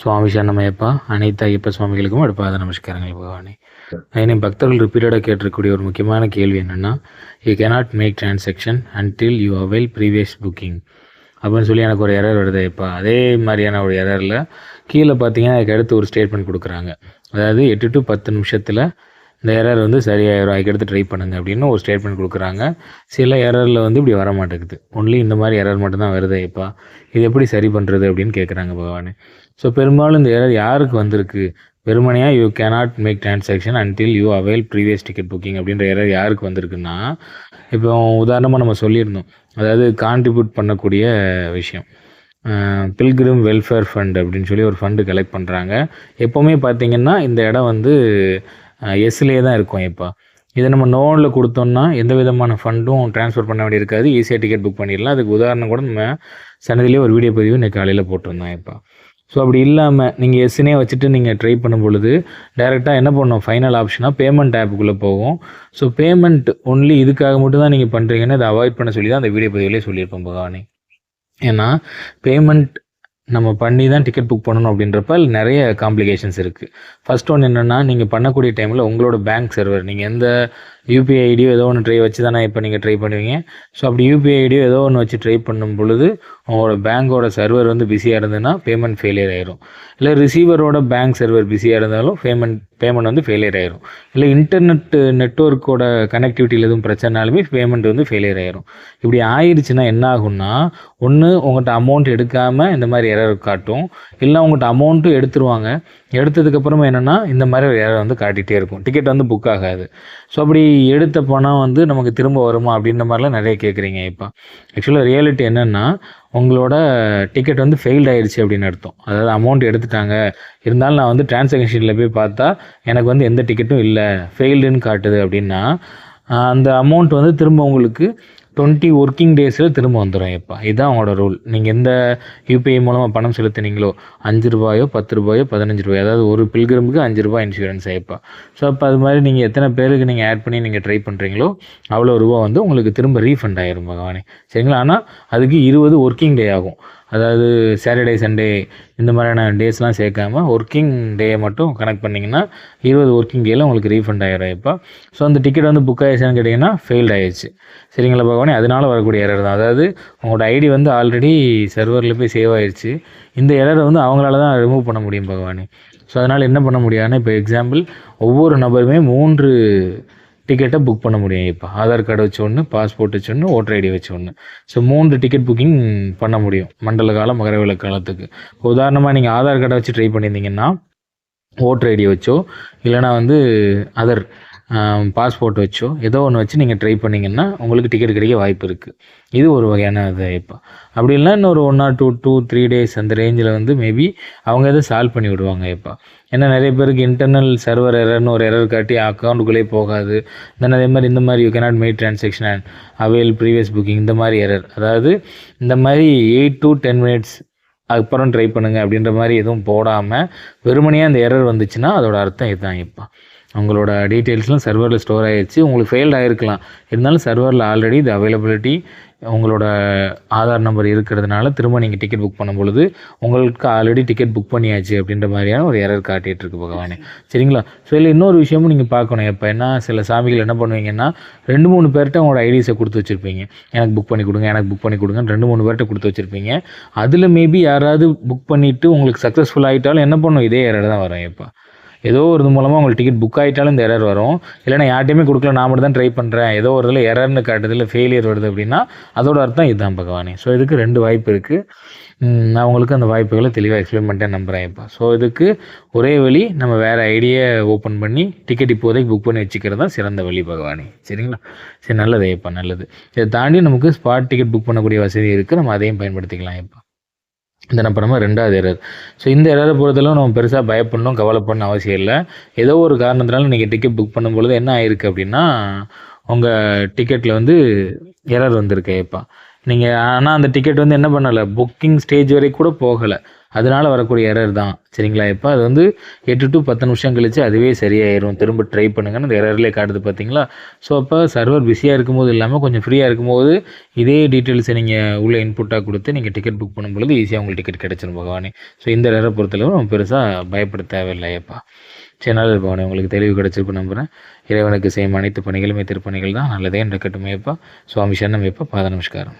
சுவாமி சரணமயப்பா. அனைத்து ஐயப்ப சுவாமிகளுக்கும் அடுப்பாத நமஸ்காரங்கள் பகவானே. என்னை பக்தர்கள் ரிப்பீட்டடாக கேட்டிருக்கக்கூடிய ஒரு முக்கியமான கேள்வி என்னென்னா you cannot make transaction until you avail previous booking அப்படின்னு சொல்லி எனக்கு ஒரு எரர் வருது இப்போ அதே மாதிரியான ஒரு எரரில் கீழே பார்த்தீங்கன்னா அதுக்கு அடுத்து ஒரு ஸ்டேட்மெண்ட் கொடுக்குறாங்க. அதாவது எட்டு டு பத்து நிமிஷத்தில் இந்த எரர் வந்து சரியாயிரும். அதுக்கடுத்து ட்ரை பண்ணுங்க அப்படின்னு ஒரு ஸ்டேட்மெண்ட் கொடுக்குறாங்க. சில எரரில் வந்து இப்படி வர மாட்டேங்குது ஒன்லி இந்த மாதிரி எரர் மட்டும்தான் வருது இப்போ. இது எப்படி சரி பண்ணுறது அப்படின்னு கேட்குறாங்க பகவான். ஸோ பெரும்பாலும் இந்த எரர் யாருக்கு வந்திருக்கு? வெறுமனையாக you cannot make transaction until you avail previous ticket booking அப்படின்ற எரர் யாருக்கு வந்திருக்குன்னா இப்போ உதாரணமாக நம்ம சொல்லியிருந்தோம். அதாவது கான்ட்ரிபியூட் பண்ணக்கூடிய விஷயம். பில்கிரிம் வெல்ஃபேர் ஃபண்ட் அப்படின்னு சொல்லி ஒரு ஃபண்டு கலெக்ட் பண்ணுறாங்க எப்போவுமே பார்த்தீங்கன்னா இந்த இடம் வந்து எஸ்லேயே தான் இருக்கும் இப்போ. இதை நம்ம நோனில் கொடுத்தோம்னா எந்த விதமான ஃபண்டும் ட்ரான்ஸ்ஃபர் பண்ண வேண்டியிருக்காது. ஈஸியாக டிக்கெட் புக் பண்ணிடலாம். அதுக்கு உதாரணம் கூட நம்ம சன்னதிலேயே ஒரு வீடியோ பதிவு இன்னைக்கு காலையில் போட்டிருந்தோம் இப்போ. ஸோ அப்படி இல்லாமல் நீங்கள் எஸ்னே வச்சுட்டு நீங்கள் ட்ரை பண்ணும் பொழுது டேரெக்டாக என்ன பண்ணணும்? ஃபைனல் ஆப்ஷனாக பேமெண்ட் ஆப்புக்குள்ளே போகும். ஸோ பேமெண்ட் ஒன்லி இதுக்காக மட்டும் தான் நீங்கள் பண்ணுறீங்கன்னு அதை அவாய்ட் பண்ண சொல்லி தான் அந்த வீடியோ பதிவிலே சொல்லியிருப்போம் பகவானி. ஏன்னா பேமெண்ட் நம்ம பண்ணி தான் டிக்கெட் புக் பண்ணணும் அப்படின்றப்ப நிறைய காம்ப்ளிகேஷன்ஸ் இருக்குது ஃபஸ்ட் ஒன்று என்னென்னா நீங்கள் பண்ணக்கூடிய டைமில் உங்களோட பேங்க் சர்வர் நீங்கள் எந்த யூபிஐ ஐடியோ ஏதோ ஒன்று ட்ரை வச்சு தானே இப்போ நீங்கள் ட்ரை பண்ணுவீங்க. ஸோ அப்படி யூபிஐ ஐடியோ ஏதோ ஒன்று வச்சு ட்ரை பண்ணும் பொழுது உங்களோட பேங்க்கோட சர்வர் வந்து பிஸியாக இருந்ததுன்னா பேமெண்ட் ஃபெயிலியர் ஆயிரும். இல்லை ரிசீவரோட பேங்க் சர்வர் பிஸியாக இருந்தாலும் பேமெண்ட் பேமெண்ட் வந்து ஃபெயிலியர் ஆயிரும். இல்லை இன்டர்நெட் நெட்ஒர்க்கோட கனெக்டிவிட்டியில் எதுவும் பிரச்சனைனாலுமே பேமெண்ட் வந்து ஃபெயிலியர் ஆயிரும். இப்படி ஆயிடுச்சுன்னா என்ன ஆகும்னா ஒன்று உங்கள்கிட்ட அமௌண்ட் எடுக்காமல் இந்த மாதிரி எரர் காட்டும். இல்லை உங்கள்கிட்ட அமௌண்ட்டும் எடுத்துருவாங்க. எடுத்ததுக்கப்புறமா என்னென்னா இந்த மாதிரி வேலை வந்து காட்டிகிட்டே இருக்கும். டிக்கெட் வந்து புக் ஆகாது. ஸோ அப்படி எடுத்த பணம் வந்து நமக்கு திரும்ப வருமா அப்படின்ற மாதிரிலாம் நிறைய கேட்குறீங்க இப்போ. ஆக்சுவலாக ரியாலிட்டி என்னென்னா உங்களோட டிக்கெட் வந்து ஃபெயில்ட் ஆயிடுச்சு அப்படின்னு அர்த்தம். அதாவது அமௌண்ட் எடுத்துட்டாங்க. இருந்தாலும் நான் வந்து டிரான்சாக்ஷனில் போய் பார்த்தா எனக்கு வந்து எந்த டிக்கெட்டும் இல்லை. ஃபெயில்டுன்னு காட்டுது அப்படின்னா அந்த அமௌண்ட் வந்து திரும்ப உங்களுக்கு டுவெண்ட்டி ஒர்க்கிங் டேஸில் திரும்ப வந்துடும் எப்போ. இதுதான் அவங்களோட ரூல் நீங்கள் எந்த யூபிஐ மூலமாக பணம் செலுத்துனீங்களோ அஞ்சு ரூபாயோ பத்து ரூபாயோ பதினஞ்சு ரூபாயோ அதாவது ஒரு பில்கிரமுக்கு அஞ்சு ரூபாய் இன்சூரன்ஸ் ஆயிப்பா ஸோ அப்போ அது மாதிரி நீங்கள் எத்தனை பேருக்கு நீங்கள் ஆட் பண்ணி நீங்கள் ட்ரை பண்ணுறீங்களோ அவ்வளோ ரூபா வந்து உங்களுக்கு திரும்ப ரீஃபண்ட் ஆயிரும் பகவானே. சரிங்களா? ஆனால் அதுக்கு இருபது ஒர்க்கிங் டே ஆகும். அதாவது சாட்டர்டே சண்டே இந்த மாதிரியான டேஸ்லாம் சேர்க்காம ஒர்க்கிங் டேயை மட்டும் கனெக்ட் பண்ணிங்கன்னா இருபது ஒர்க்கிங் டேயில் உங்களுக்கு ரீஃபண்ட் ஆகிடும் இப்போ. ஸோ அந்த டிக்கெட் வந்து புக் ஆயிடுச்சான்னு கேட்டிங்கன்னா ஃபெயில்ட் ஆயிடுச்சு. சரிங்களா பகவானே? அதனால வரக்கூடிய எரர் தான். அதாவது உங்களோட ஐடி வந்து ஆல்ரெடி சர்வரில் போய் சேவ் ஆயிடுச்சு. இந்த எரரை வந்து அவங்களால தான் ரிமூவ் பண்ண முடியும் பகவானே. ஸோ அதனால் என்ன பண்ண முடியாதுன்னா இப்போ எக்ஸாம்பிள் ஒவ்வொரு நபருமே மூன்று டிக்கெட்டை புக் பண்ண முடியும் இப்போ. ஆதார் கார்டு வச்சு ஒன்று பாஸ்போர்ட் வச்சு ஒன்று ஓட்டர் ஐடி வச்சு ஒன்று ஸோ மூன்று டிக்கெட் புக்கிங் பண்ண முடியும் மண்டல காலம் மகரவில காலத்துக்கு. உதாரணமாக நீங்கள் ஆதார் கார்டை வச்சு ட்ரை பண்ணியிருந்தீங்கன்னா ஓட்டர் ஐடி வச்சோ இல்லைனா வந்து அதர் பாஸ்போர்ட் வச்சோ ஏதோ ஒன்று வச்சு நீங்கள் ட்ரை பண்ணிங்கன்னா உங்களுக்கு டிக்கெட் கிடைக்க வாய்ப்பு இருக்குது இது ஒரு வகையான இது இப்போ. அப்படி இல்லைன்னா இன்னொரு one or two two three days அந்த ரேஞ்சில் வந்து மேபி அவங்க எதை சால்வ் பண்ணி விடுவாங்க இப்போ. ஏன்னா நிறைய பேருக்கு இன்டர்னல் சர்வர் எரர்னு ஒரு எரர் காட்டி அக்கௌண்ட்டுக்குள்ளே போகாது. தென் அதே மாதிரி இந்த மாதிரி you cannot made transaction and avail previous booking இந்த மாதிரி எரர் அதாவது இந்த மாதிரி எயிட் டு டென் மினிட்ஸ் அதுக்கப்புறம் ட்ரை பண்ணுங்கள் அப்படின்ற மாதிரி எதுவும் போடாமல் வெறுமனையாக அந்த எரர் வந்துச்சுன்னா அதோட அர்த்தம் இதுதான் இப்போ. உங்களோட டீட்டெயில்ஸ்லாம் சர்வரில் ஸ்டோர் ஆகிடுச்சு உங்களுக்கு ஃபெயில்ட் ஆகிருக்கலாம் இருந்தாலும் சர்வரில் ஆல்ரெடி இது அவைலபிலிட்டி உங்களோட ஆதார் நம்பர் இருக்கிறதுனால திரும்ப நீங்கள் டிக்கெட் புக் பண்ணும் பொழுது உங்களுக்கு ஆல்ரெடி டிக்கெட் புக் பண்ணியாச்சு அப்படின்ற மாதிரியான ஒரு எரர் காட்டிகிட்டு இருக்கு பகவானே. சரிங்களா? ஸோ இல்லை இன்னொரு விஷயமும் நீங்கள் பார்க்கணும். இப்போ என்ன சில சாமிகள் என்ன பண்ணுவீங்கன்னா ரெண்டு மூணு பேர்கிட்ட உங்களோட ஐடிஸை கொடுத்து வச்சுருப்பீங்க. எனக்கு புக் பண்ணி கொடுங்க எனக்கு புக் பண்ணி கொடுங்கன்னு ரெண்டு மூணு பேர்கிட்ட கொடுத்து வச்சுருப்பீங்க. அதில் மேபி யாராவது புக் பண்ணிவிட்டு உங்களுக்கு சக்ஸஸ்ஃபுல் ஆகிட்டாலும் என்ன பண்ணும்? இதே எரர் தான் வரும் இப்போ ஏதோ ஒரு இது மூலமாக உங்களுக்கு டிக்கெட் புக் ஆகிட்டாலும் இந்த எரர் வரும். இல்லைனா யார்ட்டையுமே கொடுக்கல நான் மட்டும் தான் ட்ரை பண்ணுறேன் ஏதோ ஒரு இதில் எரர்னு காட்டுது இல்லை ஃபெயிலியர் வருது அப்படின்னா அதோட அர்த்தம் இதுதான் பகவானே. ஸோ இதுக்கு ரெண்டு வாய்ப்பு இருக்குது நான் உங்களுக்கு அந்த வாய்ப்புகளை தெளிவாக எக்ஸ்பிளைன் பண்ணிட்டேன் நம்புகிறேன் இப்போ. ஸோ இதுக்கு ஒரே வழி நம்ம வேறு ஐடியை ஓப்பன் பண்ணி டிக்கெட் இப்போதைக்கு புக் பண்ணி வச்சுக்கிறது தான் சிறந்த வழி பகவானே. சரிங்களா? சரி நல்லது இப்போ நல்லது. இதை தாண்டி நமக்கு ஸ்பாட் டிக்கெட் புக் பண்ணக்கூடிய வசதி இருக்குது நம்ம அதையும் பயன்படுத்திக்கலாம் இப்போ இந்த அப்புறமா ரெண்டாவது எரர் ஸோ இந்த எரரை பொறுத்தளவு நம்ம பெருசாக பயப்படணும் கவலைப்படணும் அவசியம் இல்லை. ஏதோ ஒரு காரணத்தினால நீங்கள் டிக்கெட் புக் பண்ணும்பொழுது என்ன ஆயிருக்கு அப்படின்னா உங்கள் டிக்கெட்டில் வந்து எரர் வந்திருக்கு இப்போ நீங்கள் ஆனால் அந்த டிக்கெட் வந்து என்ன பண்ணலை புக்கிங் ஸ்டேஜ் வரைக்கும் கூட போகலை. அதனால் வரக்கூடிய எரர் தான். சரிங்களா? இப்போ அது வந்து எட்டு டு பத்து நிமிஷம் கழித்து அதுவே சரியாயிடும் திரும்ப ட்ரை பண்ணுங்கன்னு அந்த எரர்லேயே காட்டுது பார்த்தீங்களா ஸோ அப்போ சர்வர் பிஸியாக இருக்கும்போது இல்லாமல் கொஞ்சம் ஃப்ரீயாக இருக்கும்போது இதே டீட்டெயில்ஸை நீங்கள் உள்ளே இன்புட்டாக கொடுத்து நீங்கள் டிக்கெட் புக் பண்ணும்பொழுது ஈஸியாக உங்களுக்கு டிக்கெட் கிடச்சிரும் பகவானே. ஸோ இந்த எரரை பொறுத்தளவு நம்ம பெருசாக பயப்பட தேவையில்லையப்பா. சரி இருப்பவனே உங்களுக்கு தெளிவு கிடச்சிருக்கு நம்புகிறேன் இறைவனுக்கு செய்யும் அனைத்து பணிகளுமே திருப்பணிகள் தான். நல்லதே நடக்கட்டுமேப்பா சுவாமி சரணமேப்பா பாத நமஸ்காரம்.